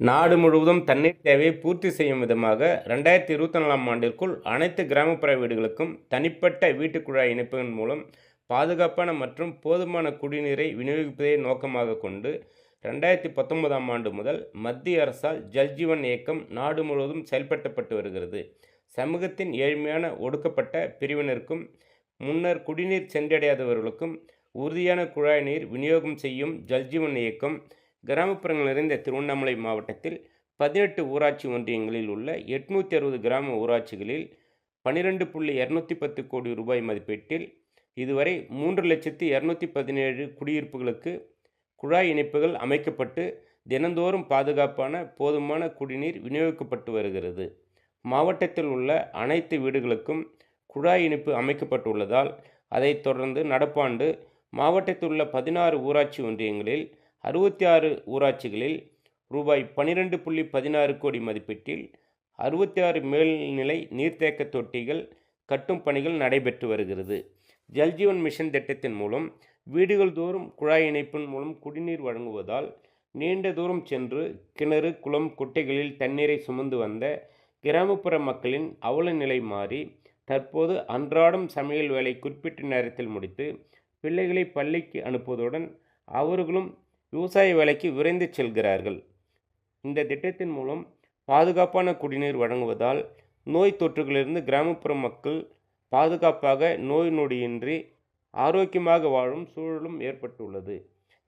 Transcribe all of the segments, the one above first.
நாடு முழுவதும் தண்ணீர் தேவையை பூர்த்தி செய்யும் விதமாக ரெண்டாயிரத்தி இருபத்தி நாலாம் ஆண்டிற்குள் அனைத்து கிராமப்புற வீடுகளுக்கும் தனிப்பட்ட வீட்டுக் குழாய் இணைப்புகள் மூலம் பாதுகாப்பான மற்றும் போதுமான குடிநீரை விநியோகிப்பதை நோக்கமாக கொண்டு ரெண்டாயிரத்தி பத்தொன்பதாம் ஆண்டு முதல் மத்திய அரசால் ஜல்ஜீவன் இயக்கம் நாடு முழுவதும் செயல்படுத்தப்பட்டு வருகிறது. சமூகத்தின் ஏழ்மையான ஒடுக்கப்பட்ட பிரிவினருக்கும் முன்னர் குடிநீர் சென்றடையாதவர்களுக்கும் உறுதியான குழாய் நீர் விநியோகம் செய்யும் ஜல்ஜீவன் இயக்கம் கிராமப்புறங்கள் நிறைந்த திருவண்ணாமலை மாவட்டத்தில் பதினெட்டு ஊராட்சி ஒன்றியங்களில் உள்ள எட்நூற்றி அறுபது கிராம ஊராட்சிகளில் பன்னிரெண்டு புள்ளி இரநூத்தி பத்து கோடி ரூபாய் மதிப்பீட்டில் இதுவரை மூன்று லட்சத்தி இரநூத்தி பதினேழு குடியிருப்புகளுக்கு குழாய் இணைப்புகள் அமைக்கப்பட்டு தினந்தோறும் பாதுகாப்பான போதுமான குடிநீர் விநியோகிக்கப்பட்டு வருகிறது. மாவட்டத்தில் உள்ள அனைத்து வீடுகளுக்கும் குழாய் இணைப்பு அமைக்கப்பட்டுள்ளதால் அதைத் தொடர்ந்து நடப்பாண்டு மாவட்டத்தில் உள்ள பதினாறு ஊராட்சி ஒன்றியங்களில் அறுபத்தி ஆறு ஊராட்சிகளில் ரூபாய் பன்னிரெண்டு புள்ளி பதினாறு கோடி மதிப்பீட்டில் அறுபத்தி ஆறு மேல்நிலை நீர்த்தேக்க தொட்டிகள் கட்டும் பணிகள் நடைபெற்று வருகிறது. ஜல்ஜீவன் மிஷன் திட்டத்தின் மூலம் வீடுகள் தோறும் குழாய் இணைப்பின் மூலம் குடிநீர் வழங்குவதால் நீண்ட தூரம் சென்று கிணறு குளம் குட்டைகளில் தண்ணீரை சுமந்து வந்த கிராமப்புற மக்களின் அவல நிலை மாறி தற்போது அன்றாடம் சமையல் வேலை குறிப்பிட்ட நேரத்தில் முடித்து பிள்ளைகளை பள்ளிக்கு அனுப்புவதுடன் அவர்களும் விவசாய வேலைக்கு விரைந்து செல்கிறார்கள். இந்த திட்டத்தின் மூலம் பாதுகாப்பான குடிநீர் வழங்குவதால் நோய் தொற்றுகளிலிருந்து கிராமப்புற மக்கள் பாதுகாப்பாக நோய் நொடியின்றி ஆரோக்கியமாக வாழும் சூழலும் ஏற்பட்டுள்ளது.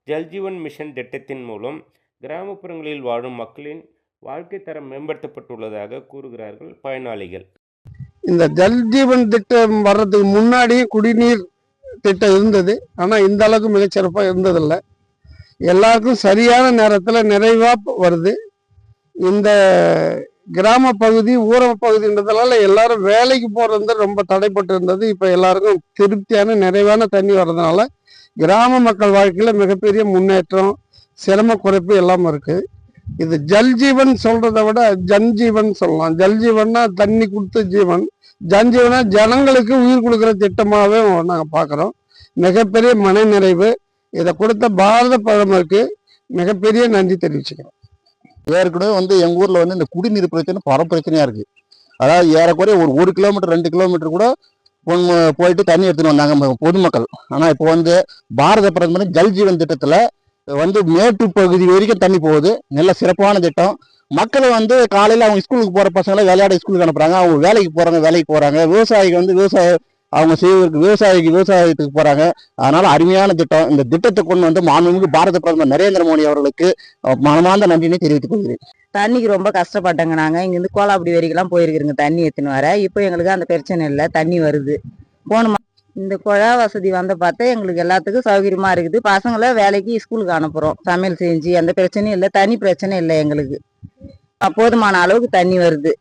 ஜல்ஜீவன் மிஷன் திட்டத்தின் மூலம் கிராமப்புறங்களில் வாழும் மக்களின் வாழ்க்கை தரம் மேம்படுத்தப்பட்டுள்ளதாக கூறுகிறார்கள் பயனாளிகள். இந்த ஜல்ஜீவன் திட்டம் வர்றதுக்கு முன்னாடி குடிநீர் திட்டம் இருந்தது. ஆனால் இந்த அளவுக்கு மிகச்சிறப்பாக இருந்ததில்லை. எல்லாருக்கும் சரியான நேரத்தில் நிறைவாக வருது. இந்த கிராம பகுதி ஊரக பகுதின்றதுனால எல்லாரும் வேலைக்கு போகிறது வந்து ரொம்ப தடைப்பட்டு இருந்தது. இப்போ எல்லாருக்கும் திருப்தியான நிறைவான தண்ணி வர்றதுனால கிராம மக்கள் வாழ்க்கையில் மிகப்பெரிய முன்னேற்றம் சிரம குறைப்பு எல்லாம் இருக்குது இது ஜல் ஜீவன் சொல்றதை விட ஜன் ஜீவன் சொல்லலாம். ஜல் ஜீவன்னா தண்ணி கொடுத்த ஜீவன். ஜன் ஜீவனா ஜனங்களுக்கு உயிர் கொடுக்குற திட்டமாகவே நாங்கள் பார்க்குறோம். மிகப்பெரிய மன நிறைவு இதை கொடுத்த பாரத பிரதமருக்கு மிகப்பெரிய நன்றி தெரிவிச்சுக்கிறோம் ஏற்கனவே வந்து எங்கள் ஊரில் வந்து இந்த குடிநீர் பிரச்சனை பர பிரச்சனையாக இருக்குது அதாவது ஏறக்குறைய ஒரு ஒரு கிலோமீட்டர் ரெண்டு கிலோமீட்டர் கூட போயிட்டு தண்ணி எடுத்துன்னு வந்தாங்க பொதுமக்கள். ஆனால் இப்போ வந்து பாரத பிரதமர் ஜல்ஜீவன் திட்டத்தில் வந்து மேட்டு பகுதி வரைக்கும் தண்ணி போகுது. நல்ல சிறப்பான திட்டம். மக்களை வந்து காலையில் அவங்க ஸ்கூலுக்கு போகிற பசங்களை விளையாட ஸ்கூலுக்கு அனுப்புகிறாங்க அவங்க வேலைக்கு போகிறாங்க வேலைக்கு போகிறாங்க விவசாயிகள் வந்து விவசாய அவங்க செய்வதற்கு விவசாயிக்கு விவசாயத்துக்கு போறாங்க. அதனால அருமையான திட்டம். இந்த திட்டத்தை கொண்டு வந்து மாண்புமிகு பாரத பிரதமர் நரேந்திர மோடி அவர்களுக்கு மனமார்ந்த நன்றினை தெரிவித்துக் கொள்கிறேன். தண்ணிக்கு ரொம்ப கஷ்டப்பட்டங்க நாங்கள் இங்கேருந்து கோலாப்படி வரைக்கும்லாம் போயிருக்கிறோங்க தண்ணி எத்தினு வர. இப்போ எங்களுக்கு அந்த பிரச்சனை இல்லை. தண்ணி வருது. போனமா இந்த குழா வசதி வந்த பார்த்தா எங்களுக்கு எல்லாத்துக்கும் சௌகரியமா இருக்குது. பசங்களை வேலைக்கு ஸ்கூலுக்கு அனுப்புகிறோம் சமையல் செஞ்சு எந்த பிரச்சனையும் இல்லை. தனி பிரச்சனை இல்லை எங்களுக்கு. போதுமான அளவுக்கு தண்ணி வருது.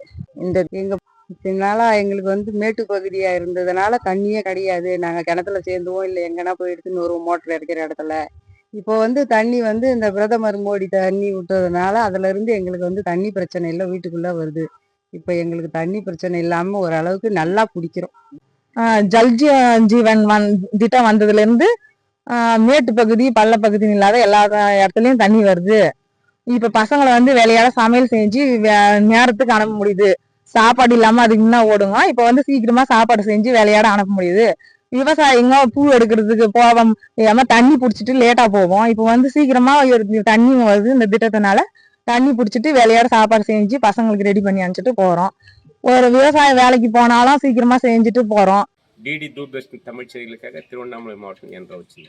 இந்த எங்க இதனால எங்களுக்கு வந்து மேட்டு பகுதியா இருந்ததுனால தண்ணியே கிடையாது. நாங்க கிணத்துல சேர்ந்துவோம். இல்லை எங்கன்னா போய் எடுத்துன்னு வருவோம் மோட்டர் அடிக்கிற இடத்துல. இப்போ வந்து தண்ணி வந்து இந்த பிரதமர் மோடி தண்ணி விட்டதுனால அதுல இருந்து எங்களுக்கு வந்து தண்ணி பிரச்சனை இல்லை வீட்டுக்குள்ள வருது. இப்போ எங்களுக்கு தண்ணி பிரச்சனை இல்லாம ஓரளவுக்கு நல்லா பிடிக்கிறோம் ஜல் ஜீவன் வந் திட்டம் வந்ததுல இருந்து மேட்டு பகுதி பள்ள பகுதி இல்லாத எல்லா இடத்துலயும் தண்ணி வருது. இப்ப பசங்களை வந்து வேலையால சமையல் செஞ்சு நேரத்துக்கு அனுப்ப முடியுது. சாப்பாடு இல்லாம அதுக்கு முன்ன ஓடுங்க. இப்ப வந்து சீக்கிரமா சாப்பாடு செஞ்சு விளையாட அனுப்ப முடியுது. விவசாயிங்க பூ எடுக்கிறதுக்கு போவோம். ஏமா தண்ணி பிடிச்சிட்டு லேட்டா போவோம். இப்போ வந்து சீக்கிரமா தண்ணி வருது இந்த திட்டத்தினால தண்ணி பிடிச்சிட்டு விளையாட சாப்பாடு செஞ்சு பசங்களுக்கு ரெடி பண்ணி அனுப்பிச்சிட்டு போறோம். ஒரு விவசாய வேலைக்கு போனாலும் சீக்கிரமா செஞ்சுட்டு போறோம். டிடி தூர்தர்ஷன் தமிழ் செய்திகளுக்காக திருவண்ணாமலை மாவட்டம் என்ற வச்சு